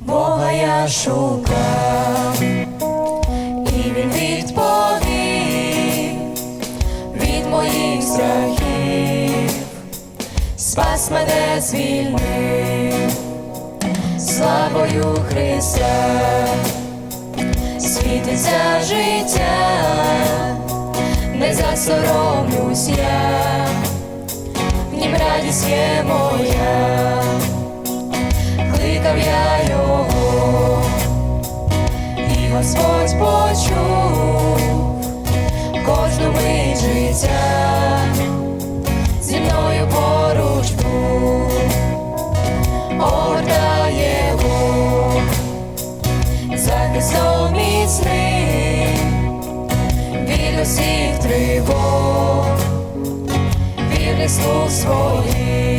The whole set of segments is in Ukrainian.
Бога я шукав, і він відповів. Від моїх страхів, спас мене звільнив, славою Христа, світиться життя, не засоромлюсь я, в нім радість є моя. Кликав я його, і Господь почув кожну мить So swoje.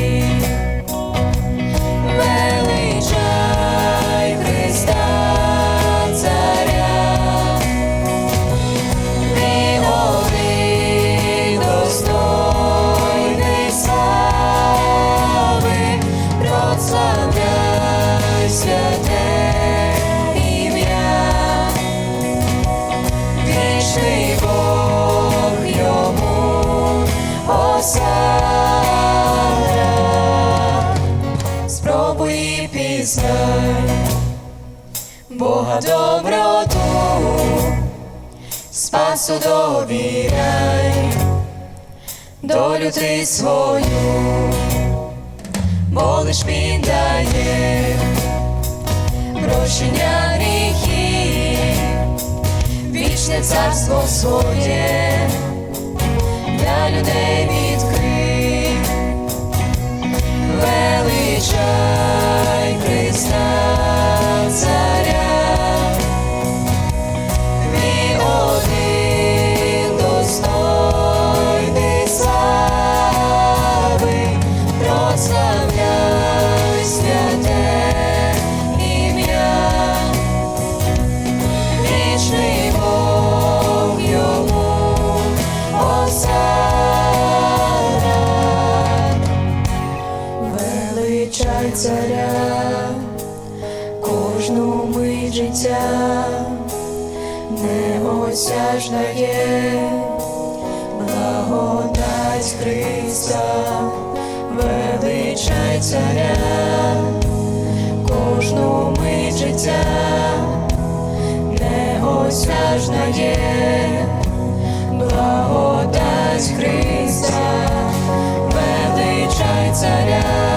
Пізнай Бога доброту, спасу довіряй, долю ти свою, бо лиш він дає прощення гріхів, вічне царство своє для людей дай царя, кожну мить життя неосяжна є благодать Христа, величай царя, кожну мить життя неосяжна є благодать Христа, величай царя.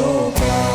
Oh.